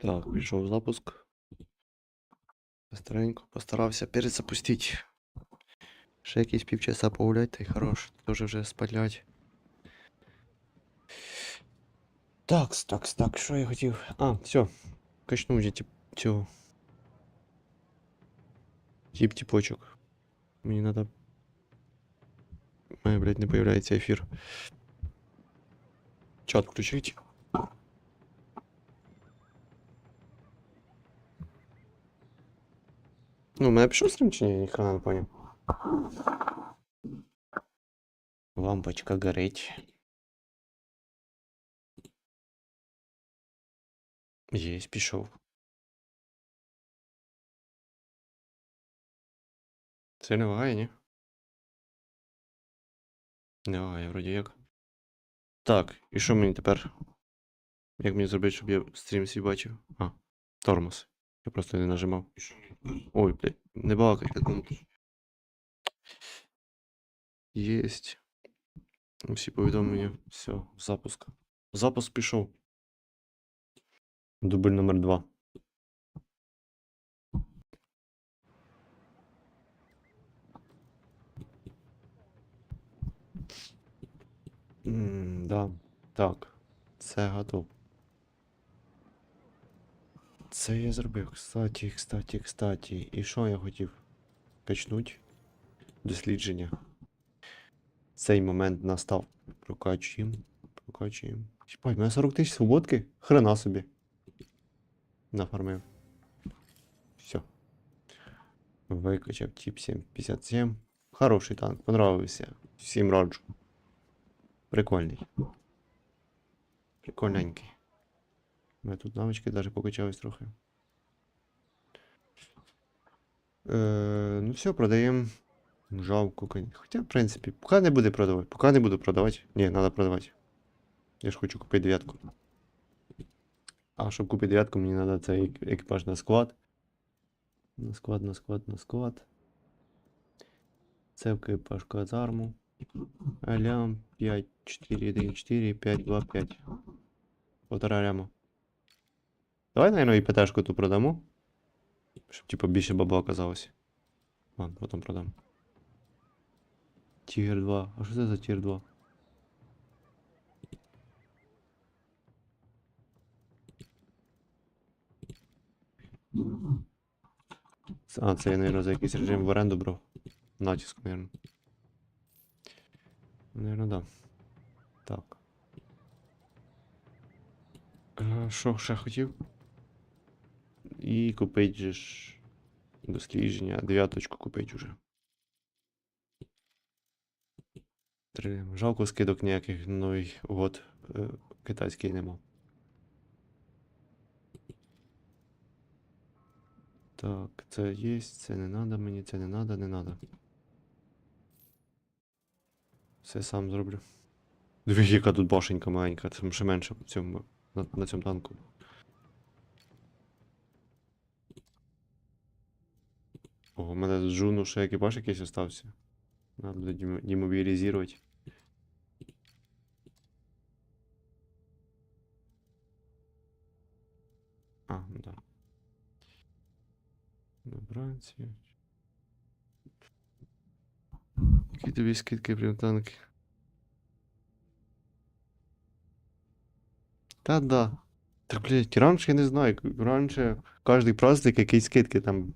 Так, пішов запуск. Быстренько постарався перезапустити. Ще якісь півчаса погулять, та й хорош. Тоже вже спалять. Такс, такс, так, що я хотів? А, все. Качнув вже тип цього. Тип типочок. Мені надо. У блядь, не появляється ефір. Чат включить. Ну, у мене пішов стрім чи ні? Ніхрена не поняв. Лампочка горить. Єсть, пішов. Це не лагає, ні? Не лагає, вроді як. Так, і що мені тепер? Як мені зробити, щоб я стрім свій бачив? А, тормоз. Я просто не нажимав. Ой, блядь, не балакай. Єсть. Всі повідомлення. Все, запуск. Запуск пішов. Дубль номер два. Да. Так. Це готов. Це я зробив. Кстати, кстати, кстати. І що я хотів? Качнуть дослідження. Цей момент настав. Прокачуємо. Прокачуємо. Чіпай, у мене 40 тисяч свободки? Хрена собі. Нафармив. Все. Викачав тип 757. Хороший танк, понравився. Всім раджу. Прикольний. Прикольненький. Мене тут навички навіть покачались трохи. Е, ну все, продаємо. Жалко, Хоча, в принципі, поки не буде продавати. Поки не буду продавати. Ні, треба продавати. Я ж хочу купити дев'ятку. А щоб купити дев'ятку, мені треба цей екіпаж на склад. На склад, на склад, на склад. Це екіпаж казарму. Алям 5, 4, 1, 4, 5, 2, 5. Полтора ляма. Давай, наверное, і ПТшку ту продамо. Щоб типу більше бабла оказалось. Ладно, потім продам. Тігр 2. А що це за тір 2? А, це я, наверное, за якийсь режим в оренду брав. Натиск, наверное. Наверное, да. Так. Е, Що ще хотів? І купить же ж дослідження. Дев'яточку купить уже. Три. Жалко скидок ніяких новий год е, китайський нема. Так, це є, це не надо мені, це не надо, не надо. Все сам зроблю. Дивись, яка тут башенька маленька, це ще менше на цьому танку. О, у мене з Джуну ще екіпаж якийсь остався. Надо буде демобілізувати. А, ну да. Набранці. Які тобі скидки прям танки? Та да. Так, блядь, раніше я не знаю. Раніше кожний праздник якісь скидки там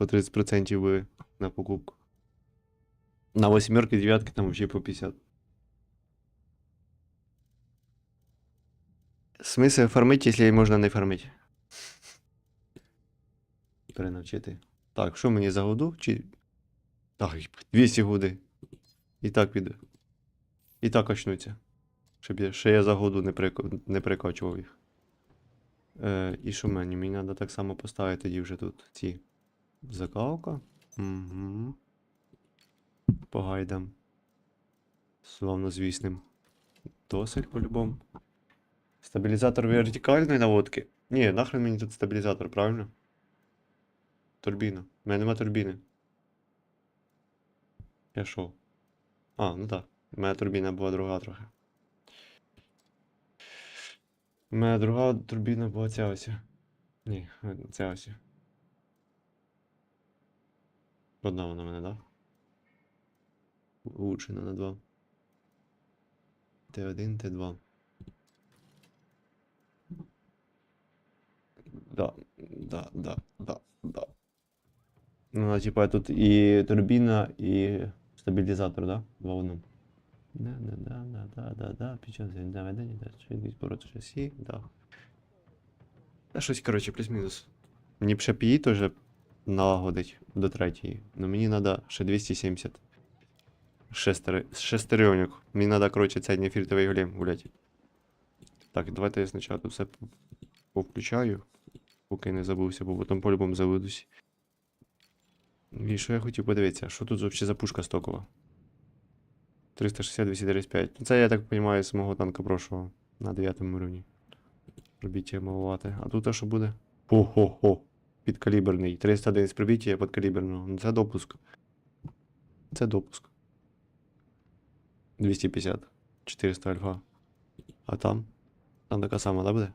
по 30% були на покупку. На восьмерки, дев'ятки там вообще по 50. Смисл фармить, якщо можна не фармити. Перенавчити. Так, що мені за году? Чи. Так, 200 годи. І так піде. І так очнуться. Щоб я ще я за году не, прико... не прикачував їх. Е, і що мені? Мені треба так само поставити тоді вже тут ці. Закалка. Угу. По гайдам. Словно звісним. Досить по-любому. Стабілізатор вертикальної наводки. Ні, нахрен мені тут стабілізатор, правильно? Турбіна. У мене нема турбіни. Я що? А, ну так. У мене турбіна була друга трохи. У мене друга турбіна була ця ось. Ні, ця ось. Одна вона мене, да? Улучшена на 2. Т1, Т2. Да, да, да, да, да. Ну, типа, тут і турбіна, і стабілізатор, да? Два в одному. Да, да, да, да, да, да, да, під час наведення, да, швидкість повороту шасі, да. Та щось, коротше, плюс-мінус. Мені б ще пії теж налагодить до третьої. Но мені треба ще 270 шестери... шестеренок. Мені треба, коротше, цей нефільтовий голем гулять. Так, давайте я спочатку все по- повключаю, поки не забувся, бо потім по-любому заведусь. І що я хотів подивитися, що тут взагалі за пушка стокова? 360 235. Ну, Це, я так розумію, з мого танка прошлого на 9 рівні. Пробіття малувати. А тут а що буде? Хо-хо-хо. Підкаліберний. 311 пробіття підкаліберного. Ну це допуск. Це допуск. 250. 400 альфа. А там? Там така сама, да, буде?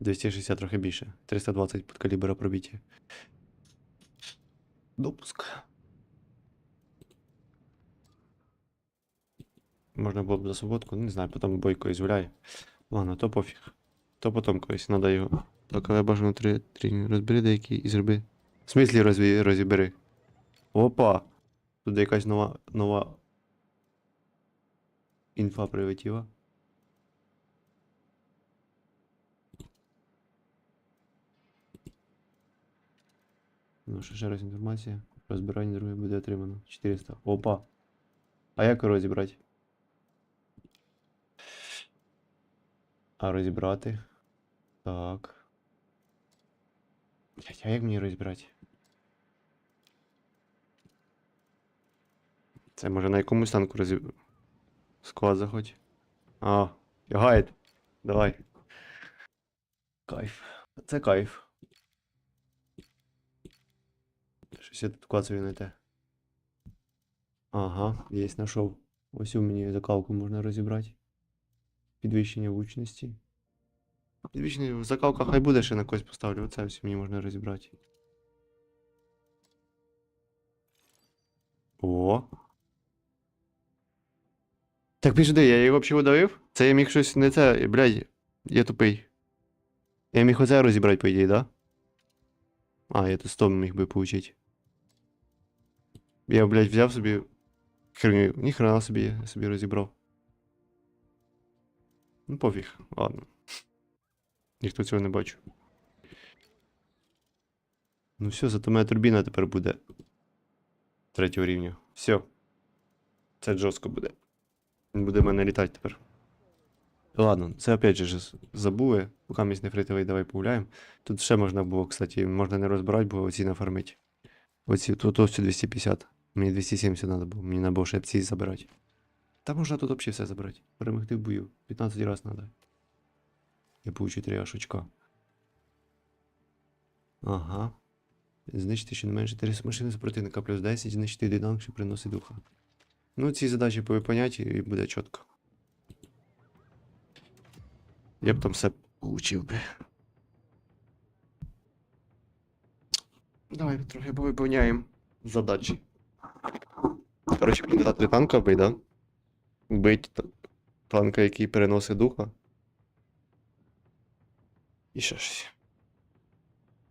260 трохи більше. 320 підкалібера пробіття. Допуск. Можна було б за суботку, ну, не знаю, потім бойко ізволяє. Ладно, то пофіг. То потім колись треба його. Так, але бажано три, три розбери деякі і зроби. В смислі розві, розібери. Опа! Тут якась нова, нова інфа прилетіла. Ну, ще, ще раз інформація. Розбирання друге буде отримано. 400. Опа. А як розібрати? А розібрати? Так. Блять, а як мені розібрати? Це може на якомусь танку розіб... Склад заходь. А, гайд. Давай. Кайф. Це кайф. Щось я тут клацаю не те. Ага, є, знайшов. Ось у мені закалку можна розібрати. Підвищення влучності. Підвищення закалка хай буде, ще на когось поставлю. Оце все мені можна розібрати. О. Так підожди, я його взагалі удавив? Це я міг щось не це, блядь, я тупий. Я міг оце розібрати, по ідеї, да? А, я тут 100 міг би получить. Я, блядь, взяв собі. Херню, ніхрена собі, я собі розібрав. Ну, пофіг, ладно. Ніхто цього не бачив. Ну все, зато моя турбіна тепер буде. Третього рівня. Все. Це жорстко буде. Він буде в мене літати тепер. Ладно, це опять же забули. Поки місь нефритовий, давай погуляємо. Тут ще можна було, кстати, можна не розбирати, бо оці нафармить. Оці, тут ось 250. Мені 270 треба було. Мені треба було ще ці забирати. Та можна тут взагалі все забирати. Перемогти в бою. 15 раз треба. Я получу 3 аж очка. Ага. Знищити щонайменше 4 машини супротивника плюс 10, знищити динамік, що приносить духа. Ну, ці задачі повипоняті і буде чітко. Я б там все получив би. Давай трохи повиповняємо задачі. Коротше, три танка вбити, да? Та- танка, який переносить духа. І ще щось.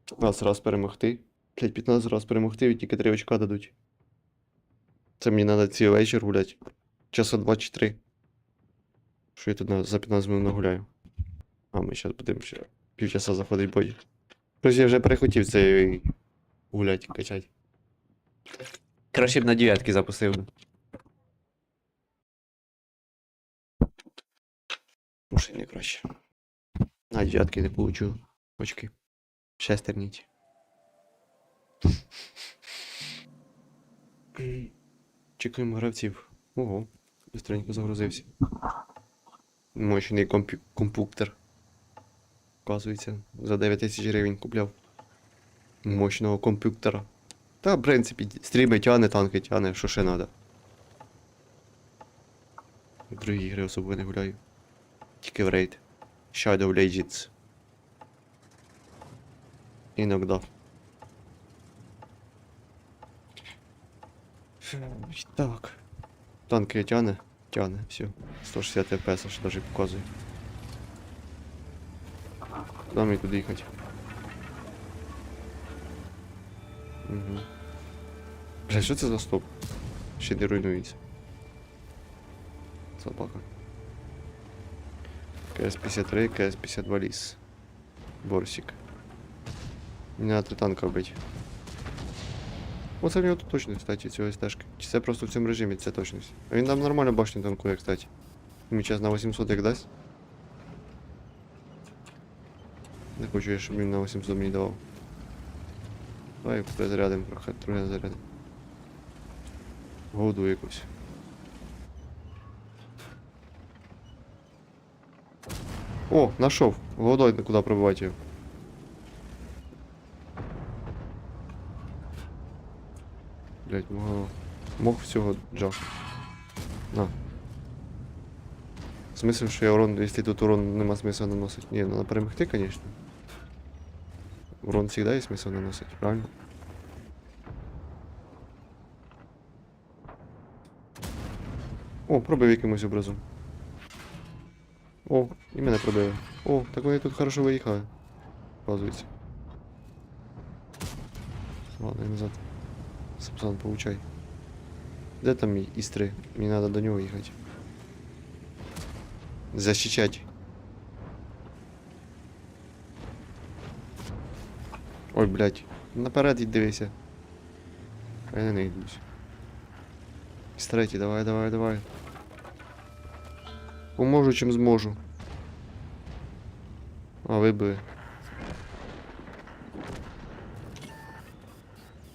15 раз перемогти. Блять, 15 раз перемогти, і тільки 3 очка дадуть. Це мені треба цілий вечір гулять. Часа 2 чи 3. Що я тут за 15 минут нагуляю. А, ми зараз будемо ще півчаса заходить бой. Тож я вже перехотів цей гулять, качать. Краще б на дев'ятки запустив. Може, не краще. На дев'ятки не получу очки. Шестерніть. Чекаємо гравців. Ого, быстренько загрузився. Мощний комп'ю- компуктер. Оказується, за 9 тисяч гривень купляв. Мощного комп'ютера. Та, в принципі, стріми тяне, танки тяне, що ще треба. В другі ігри особо не гуляю. Тільки в рейд. Shadow Legends. Іногда. Так. Танки тяне? Тяне, все. 160 FPS аж даже показує. Куда мені туди їхати? Угу. Бля, що це за стоп? Ще не руйнується. Собака. КС-53, КС-52 ліс. Борсик. Мені треба три танка вбити. Оце в нього тут точно, кстати, цього стежки. Чи це просто в цьому режимі, це точність. А він там нормально башню танкує, кстати. Мені час на 800 як дасть. Не хочу я, щоб він на 800 мені давав. Давай перезарядимо трохи, трохи зарядимо. Году якусь. О, нашов. Голодой куди пробивати його. Блять, мог, мог всього джав. На. Смисл, що я урон, якщо тут урон нема смисла наносить. Ні, надо перемогти, конечно. Урон всегда є смисл наносить, правильно? О, пробив якимось образом. О, і мене пробили. О, так вони тут хорошо виїхали. Оказується. Ладно, я назад. Сапсан, получай. Де там мій істри? Мені треба до нього їхати. Защищать. Ой, блядь. Наперед йди дивися. А я не йдусь. Істреті, давай, давай, давай. Поможу, чим зможу. А, вибили.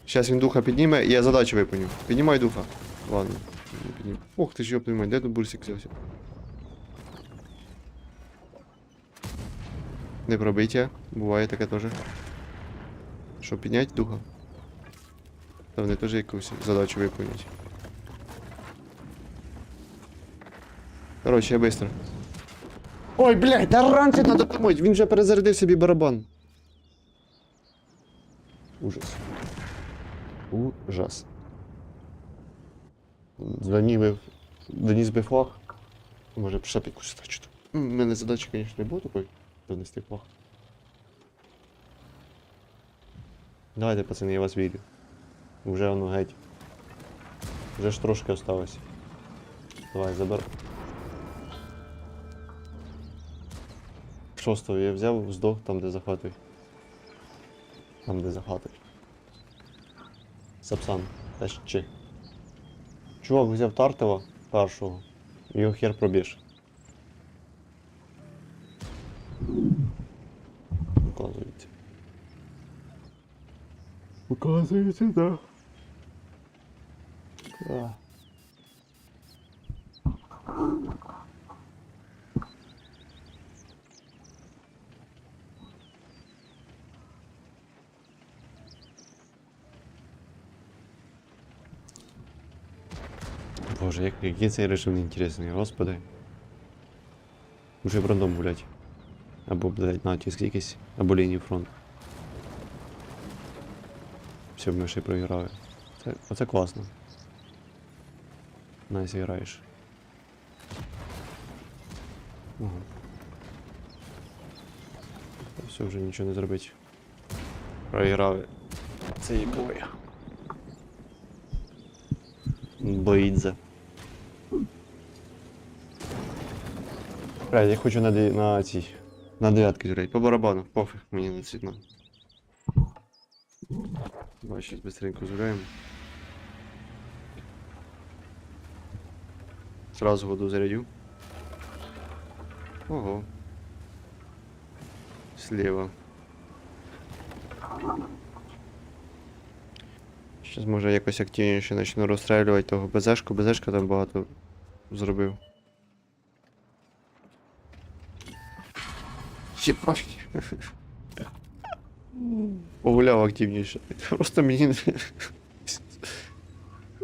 Сейчас він духа підніме, і я задачу виповню. Піднімай духа. Ладно. не піднім. Ох ти ж йоп мать, де тут бурсик взявся? Не пробиття, буває таке теж. Що, підняти духа? Та вони теж якусь задачу виповнять. Короче, я быстро. Ой, блядь, да раніше надо помочь, він вже перезарядив собі барабан. Ужас. Ужас. Донів Доніс би флаг. Може ще якусь стачу. У мене задача, звісно, не було такої донести флаг. Давайте, пацани, я вас вірю. Уже воно геть. Вже ж трошки осталось. Давай, забер. Шостого я взяв, здох там, де за. Там, де за хатою. Сапсан, ще. Чувак взяв Тартова першого, його хер пробіж. Оказується. Оказується, да. Да. Боже, як, який цей режим інтересний, господи. Уже в рандом гулять. Або, блядь, натиск якийсь, або лінію фронту. Все, ми ще проіграли. Це, оце класно. Найс граєш. Ага. Все, вже нічого не зробить. Проіграли. Це і бой. Боїться. Блядь, я хочу на, на цій. На дев'ятки зіграти. По барабану, пофіг, мені не цвітно. Давай сейчас быстренько зіграємо. Сразу воду зарядю. Ого. Слева. Сейчас може якось активніше почну розстрілювати того БЗшку. БЗшка там багато зробив. Ще профі. Погуляв активніше. Просто мені. не-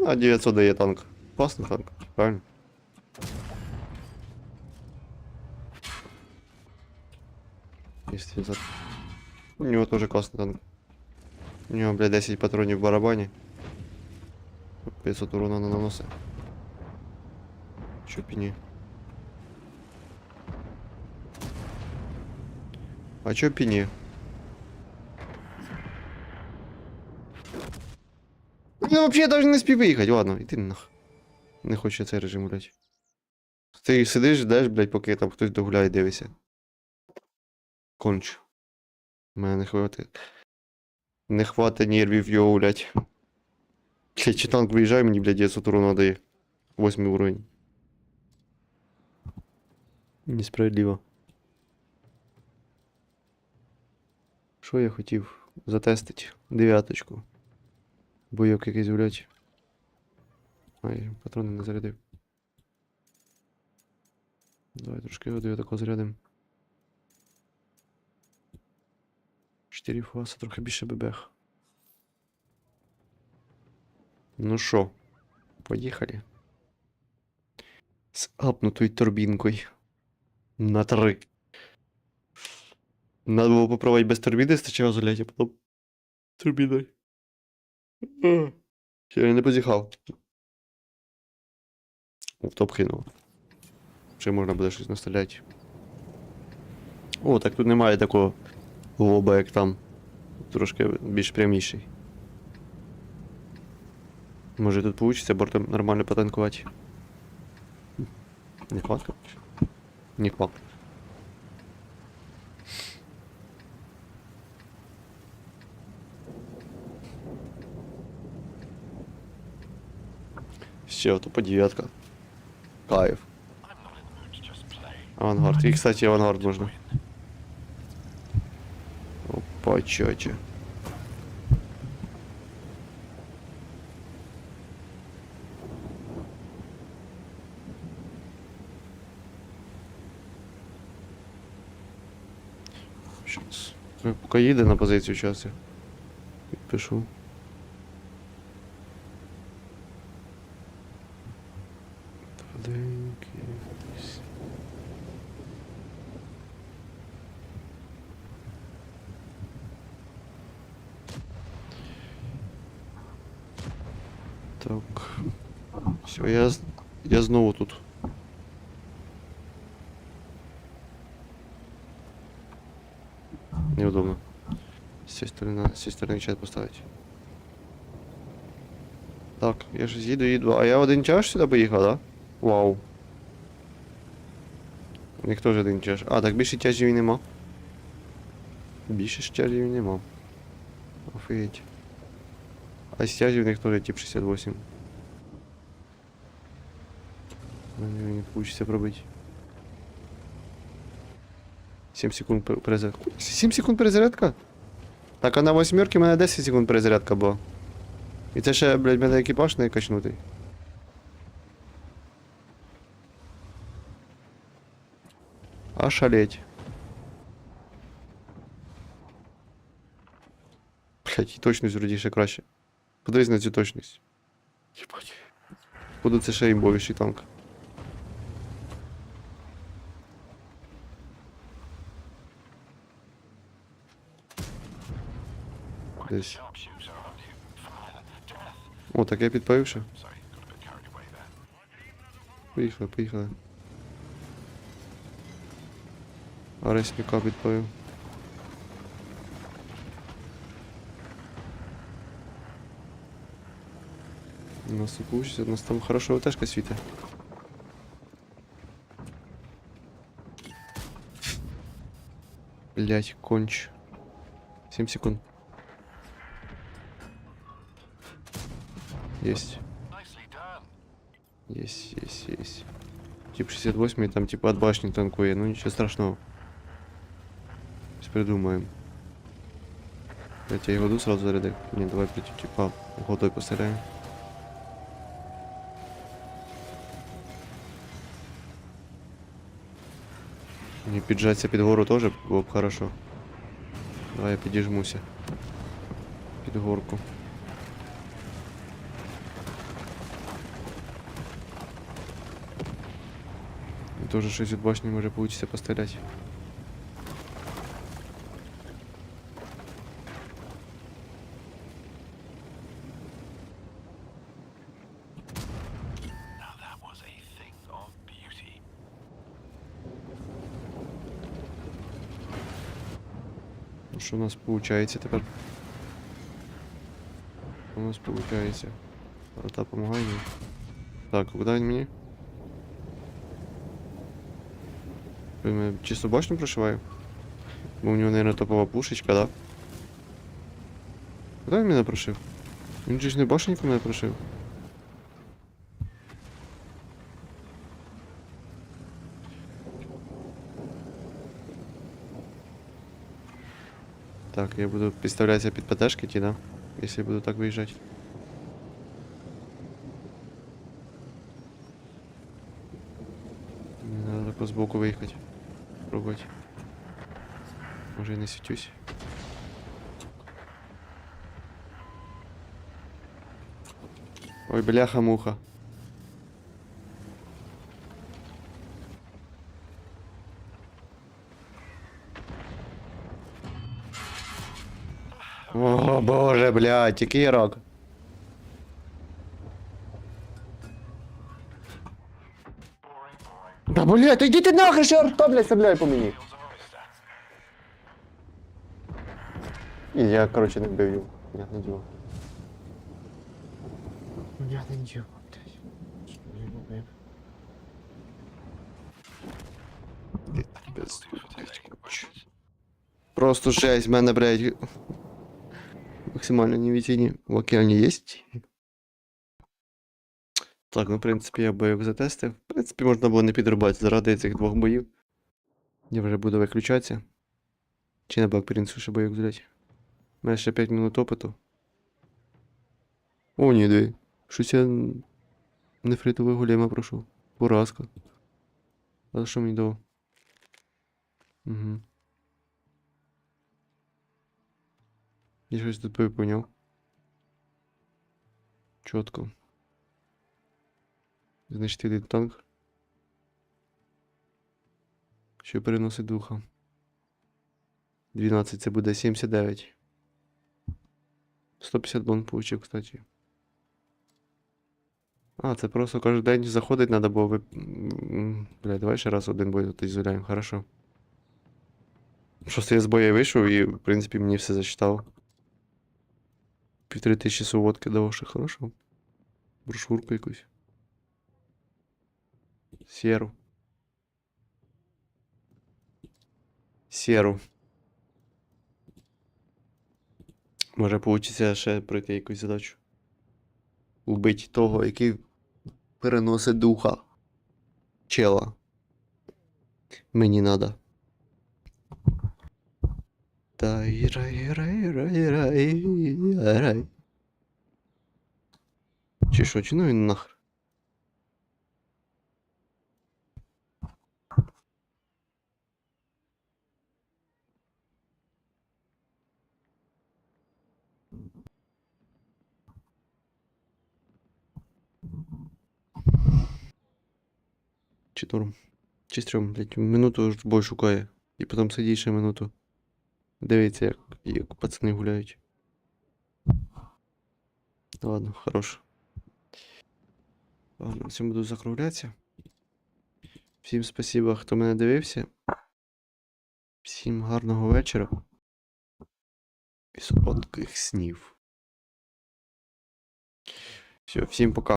А 900 дає танк. Класний танк, правильно? Если за... У него тоже классный танк. У него, блядь, 10 патронів в барабані. 500 урона на наноси. Чупіні. А чё пини? Ну вообще даже не спів виїхати, ладно, іди нах. Не хочу цей режим гуляти. Ти сидиш, ждеш, блядь, поки там хтось догуляє, дивися. Конч. Мене не хватить. Не хватить нервів його гулять. Блядь, чи танк виїжджає, мені, блядь, 900 урона дає. Восьмий уровень. Несправедливо. Що я хотів затестити? Дев'яточку. Бойок якийсь гулять. Ай, патрони не зарядив. Давай трошки його дев'ятако зарядим. 4 фаса, трохи більше бебех. Ну що, поїхали. З апнутою турбінкою. На три. Надо було попробувати без турбіни спочатку заляти, а потім турбіною. Ах. Ще я не позіхав. В топ кинув. Ще можна буде щось настріляти. О, так тут немає такого лоба, як там. Трошки більш пряміший. Може тут вийде бортом нормально потанкувати. Не факт. Не факт. Ще ото по дев'ятка. Кайф. Авангард. І, кстати, авангард можна. Опа. Ну, Поки їде на позицію час я підпишу. Так. Все, я, з- я знову тут. Неудобно. С цієї сторони, з цієї сторони чат поставити. Так, я ж їду, їду. А я один час сюди поїхав, да? У них теж один тяж. А, так більше тяжів і нема. Більше ж тяжів і нема. Офігеть. А з тяжів них теж тип 68. Мені не получится пробити. 7 секунд пер- перезарядка. 7 секунд перезарядка? Так, а на восьмерки в мене 10 секунд перезарядка була. І це ще, блядь, мене екіпаж не качнутий. Ошалеть. Блять, і точність вроді ще краще. Подивись на цю точність. Єбать. Буду це ще імбовіший танк. Десь. О, так я підпавив ще. Поїхали, поїхали. Аресника підпавив. У нас не получится, у нас там хорошо ВТшка світить. Блять, конч. 7 секунд. Есть. Есть, есть, есть. Тип 68 там типа от башни танкует, ну ничего страшного. Придумаем. Я тебе году сразу зарядил. Не, давай против типа годой постараем. Не піджатися під гору теж було б хорошо. Давай я підіжмуся. Під горку. Теж щось від башні може получиться постріляти. Ну, Що у нас виходить тепер? У нас виходить? Та помагає мені. Так, а куди він мені? Він чисто башню прошиває? Бо у нього, наверное, топова пушечка, да? Куди він мене прошив? Він же не башеньку мене прошив. Так, я буду підставлятися під ПТшки ті, да? Якщо я буду так виїжджати. Мені Надо тако збоку виїхати. Пробувати. Може я не світюсь. Ой, бляха-муха. Боже, блядь, який рак. Да блядь, йди ти нахер, ще арта, блядь, стріляє по мені. І я, короче, не вбив його. Понятне діло. Понятне діло, блядь. Не вбив. Просто жесть, в мене, блядь, максимально невидение в океані есть. Так, ну, в принципі, я бойок затестив. В принципі, можна було не підрубати заради цих двох боїв. Я вже буду виключатися. Чи на бакпринцу ще бойок взяти? У мене ще 5 минут опиту. О, ні, диви. Щось я нефритовий голема пройшов. Поразка. А що мені дало? Угу. Я щось тут виповняв. Чітко. Знищити один танк. Що переносить духа. 12 це буде 79. 150 бон получив, кстати. А, це просто кожен день заходить треба, бо ви. Бля, давай ще раз один бой тут ізоляємо, хорошо. Просто я з бою вийшов і, в принципі, мені все зачитав. Півтори тисячі суводки дав, що хорошо. Брошурку якусь. Серу. Серу. Може получиться ще пройти якусь задачу. Убить того, який переносить духа. Чела. Мені надо. Тай рай рай рай рай рай. Чи що, чи ну він нахер? Чи норм? Чи стрьом, блядь, минуту ж бой шукає. І потім сидить ще минуту. Дивиться, як, як пацани гуляють. Ладно, хорош. Ладно, всім буду закруглятися. Всім спасибо, хто мене дивився. Всім гарного вечора. І солодких снів. Все, всім пока.